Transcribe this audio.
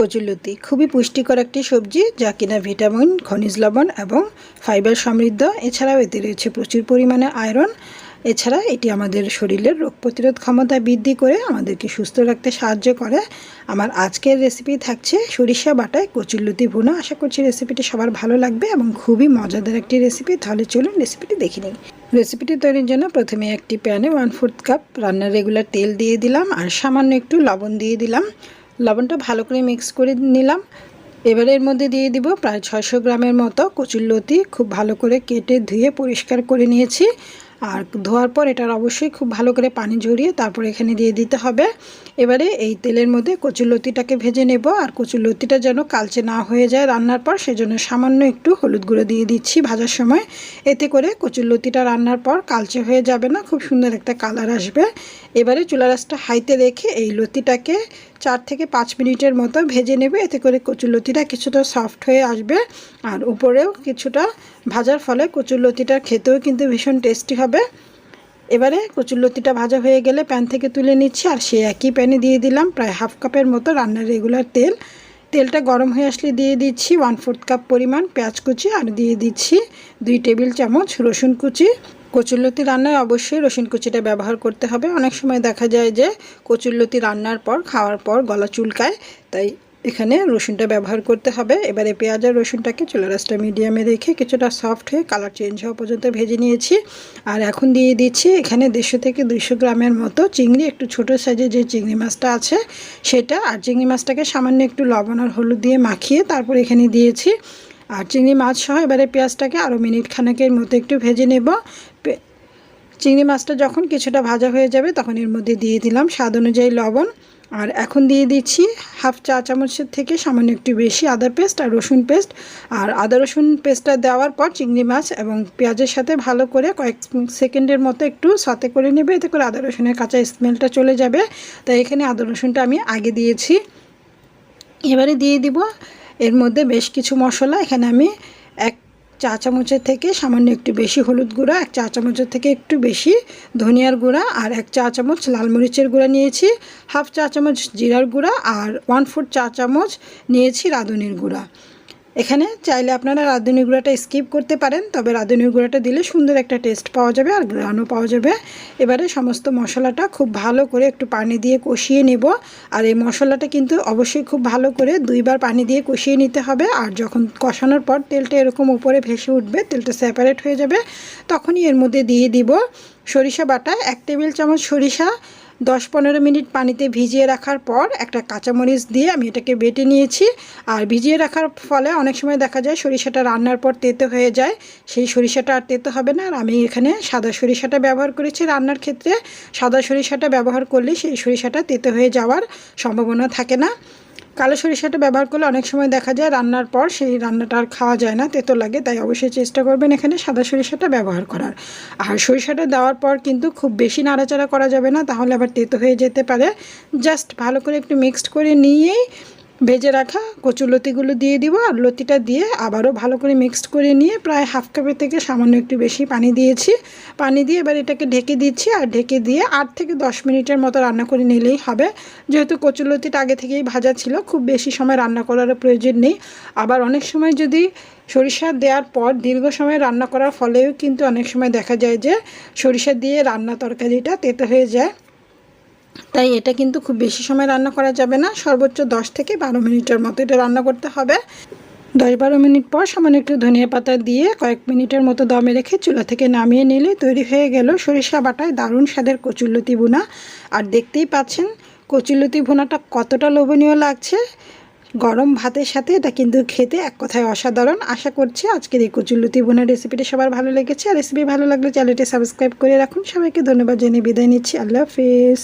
কচুলতি। খুবই পুষ্টিকর একটি সবজি যা কিনা ভিটামিন, খনিজ লবণ এবং ফাইবার সমৃদ্ধ। এছাড়াও এতে রয়েছে প্রচুর পরিমাণে আয়রন। এছাড়া এটি আমাদের শরীরের রোগ প্রতিরোধ ক্ষমতা বৃদ্ধি করে আমাদেরকে সুস্থ রাখতে সাহায্য করে। আমার আজকের রেসিপি থাকছে সরিষা বাটায় কচুরলতি ভুনা। আশা করছি রেসিপিটি সবার ভালো লাগবে এবং খুবই মজাদার একটি রেসিপি তাহলে চলুন রেসিপিটি দেখে নিই। রেসিপিটি তৈরির জন্য প্রথমে একটি প্যানে ওয়ান ফোর্থ কাপ রান্নার রেগুলার তেল দিয়ে দিলাম আর সামান্য একটু লবণ দিয়ে দিলাম। লবণটা ভালো করে মিক্স করে নিলাম। এবারে এর মধ্যে দিয়ে দিব প্রায় ছয়শো গ্রামের মতো কচুরলতি খুব ভালো করে কেটে ধুয়ে পরিষ্কার করে নিয়েছি। আর ধোয়ার পর এটার অবশ্যই খুব ভালো করে পানি ঝরিয়ে তারপর এখানে দিয়ে দিতে হবে। এবারে এই তেলের মধ্যে কচুরলতিটাকে ভেজে নেব। আর কচুরলতিটা যেন কালচে না হয়ে যায় রান্নার পর, সেজন্য সামান্য একটু হলুদ গুঁড়ো দিয়ে দিচ্ছি ভাজার সময়। এতে করে কচুরলতিটা রান্নার পর কালচে হয়ে যাবে না। খুব সুন্দর একটা কালার আসবে। এবারে চুলা রাসটা হাইতে রেখে এই লতিটাকে চার থেকে পাঁচ মিনিটের মতো ভেজে নেবে। এতে করে কচুরলতিটা কিছুটা সফট হয়ে আসবে। আর উপরেও কিছুটা ভাজার ফলে কচুরলতিটার খেতেও কিন্তু ভীষণ টেস্টি হবে। এবারে কচুরলতিটা ভাজা হয়ে গেলে প্যান থেকে তুলে নিচ্ছি। আর সে একই প্যানে দিয়ে দিলাম প্রায় হাফ কাপের মতো রান্নার রেগুলার তেল। তেলটা গরম হয়ে আসলে দিয়ে দিচ্ছি ওয়ান ফোর্থ কাপ পরিমাণ পেঁয়াজ কুচি। আর দিয়ে দিচ্ছি দুই টেবিল চামচ রসুন কুচি। কচুরলতি রান্নায় অবশ্যই রসুন কুচিটা ব্যবহার করতে হবে। অনেক সময় দেখা যায় যে কচুরলতি রান্নার পর, খাওয়ার পর গলা চুলকায়, তাই এখানে রসুনটা ব্যবহার করতে হবে। এবারে পেঁয়াজ আর রসুনটাকে চুলা রাসটা মিডিয়ামে রেখে কিছুটা সফট হয়ে কালার চেঞ্জ হওয়া পর্যন্ত ভেজে নিয়েছি। আর এখন দিয়ে দিচ্ছি এখানে দেড়শো থেকে দুইশো গ্রামের মতো চিংড়ি, একটু ছোট সাইজের যে চিংড়ি মাছটা আছে সেটা। আর চিংড়ি মাছটাকে সামান্য একটু লবণ আর হলুদ দিয়ে মাখিয়ে তারপর এখানে দিয়েছি আর চিংড়ি মাছ সহ এবারে পেঁয়াজটাকে আরও মিনিট খানেকের মতো একটু ভেজে নেব। চিংড়ি মাছটা যখন কিছুটা ভাজা হয়ে যাবে তখন এর মধ্যে দিয়ে দিলাম স্বাদ অনুযায়ী লবণ। আর এখন দিয়ে দিচ্ছি হাফ চা চামচের থেকে সামান্য একটু বেশি আদা পেস্ট আর রসুন পেস্ট। আর আদা রসুন পেস্টটা দেওয়ার পর চিংড়ি মাছ এবং পেঁয়াজের সাথে ভালো করে কয়েক সেকেন্ডের মতো একটু সাথে করে নেবে। এতে করে আদা রসুনের কাঁচা স্মেলটা চলে যাবে। তাই এখানে আদা রসুনটা আমি আগে দিয়েছি। এবারে দিয়ে দিব এর মধ্যে বেশ কিছু মশলা, এখানে আমি এক চা চামচের থেকে সামান্য একটু বেশি হলুদ গুঁড়া, এক চা চামচের থেকে একটু বেশি ধনিয়ার গুঁড়া আর এক চা চামচ লাল মরিচের গুঁড়া নিয়েছি, হাফ চা চামচ জিরার গুঁড়া আর ওয়ান ফোর চা চামচ নিয়েছি রাঁধুনির গুঁড়া। এখানে চাইলে আপনারা রাঁধুনি গুঁড়াটা স্কিপ করতে পারেন, তবে রাঁধুনি গুঁড়াটা দিলে সুন্দর একটা টেস্ট পাওয়া যাবে আর গ্রানও পাওয়া যাবে। এবারে সমস্ত মশলাটা খুব ভালো করে একটু পানি দিয়ে কষিয়ে নেব, আর এই মশলাটা কিন্তু অবশ্যই খুব ভালো করে দুইবার পানি দিয়ে কষিয়ে নিতে হবে, আর যখন কষানোর পর তেলটা এরকম উপরে ভেসে উঠবে, তেলটা সেপারেট হয়ে যাবে, তখনই এর মধ্যে দিয়ে দিব সরিষা বাটা, এক টেবিল চামচ সরিষা দশ পনেরো মিনিট পানিতে ভিজিয়ে রাখার পর একটা কাঁচামরিচ দিয়ে আমি এটাকে বেটে নিয়েছি। আর ভিজিয়ে রাখার ফলে অনেক সময় দেখা যায় সরিষাটা রান্নার পর তেতো হয়ে যায়। সেই সরিষাটা আর তেতো হবে না। আর আমি এখানে সাদা সরিষাটা ব্যবহার করেছি রান্নার ক্ষেত্রে। সাদা সরিষাটা ব্যবহার করলে সেই সরিষাটা তেতো হয়ে যাওয়ার সম্ভাবনা থাকে না। কালো সরিষাটা ব্যবহার করলে অনেক সময় দেখা যায় রান্নার পর সেই রান্নাটা আর খাওয়া যায় না, তেতো লাগে, তাই অবশ্যই চেষ্টা করবেন এখানে সাদা সরিষাটা ব্যবহার করার। আর সরিষাটা দেওয়ার পর কিন্তু খুব বেশি নাড়াচাড়া করা যাবে না, তাহলে আবার তেতো হয়ে যেতে পারে। জাস্ট ভালো করে একটু মিক্সড করে নিয়েই ভেজে রাখা কচু লতিগুলো দিয়ে দিব আর লতিটা দিয়ে আবারও ভালো করে মিক্সড করে নিয়ে প্রায় হাফ কাপের থেকে সামান্য একটু বেশি পানি দিয়েছি। পানি দিয়ে এবার এটাকে ঢেকে দিচ্ছি আর ঢেকে দিয়ে আট থেকে দশ মিনিটের মতো রান্না করে নিলেই হবে। যেহেতু কচু লতিটা আগে থেকেই ভাজা ছিল, খুব বেশি সময় রান্না করার প্রয়োজন নেই। আবার অনেক সময় যদি সরিষা দেওয়ার পর দীর্ঘ সময় রান্না করার ফলেও কিন্তু অনেক সময় দেখা যায় যে সরিষা দিয়ে রান্না তরকারিটা তেতে হয়ে যায়। তাই এটা কিন্তু খুব বেশি সময় রান্না করা যাবে না। সর্বোচ্চ দশ থেকে বারো মিনিটের মতো এটা রান্না করতে হবে। দশ বারো মিনিট পর সামান্য একটু ধনিয়া পাতা দিয়ে কয়েক মিনিটের মতো দমে রেখে চুলা থেকে নামিয়ে নিলে তৈরি হয়ে গেল সরিষা বাটায় দারুণ স্বাদের কচুল্লতি বোনা আর দেখতেই পাচ্ছেন কচুল্লতি ভুনাটা কতটা লোভনীয় লাগছে। গরম ভাতের সাথে এটা কিন্তু খেতে এক কথায় অসাধারণ। আশা করছি আজকের এই কচুল্লতি বোনার রেসিপিটি সবার ভালো লেগেছে। আর রেসিপি ভালো লাগলে চ্যানেলটি সাবস্ক্রাইব করে রাখুন। সবাইকে ধন্যবাদ জানিয়ে বিদায় নিচ্ছি। আল্লাহ হাফিজ।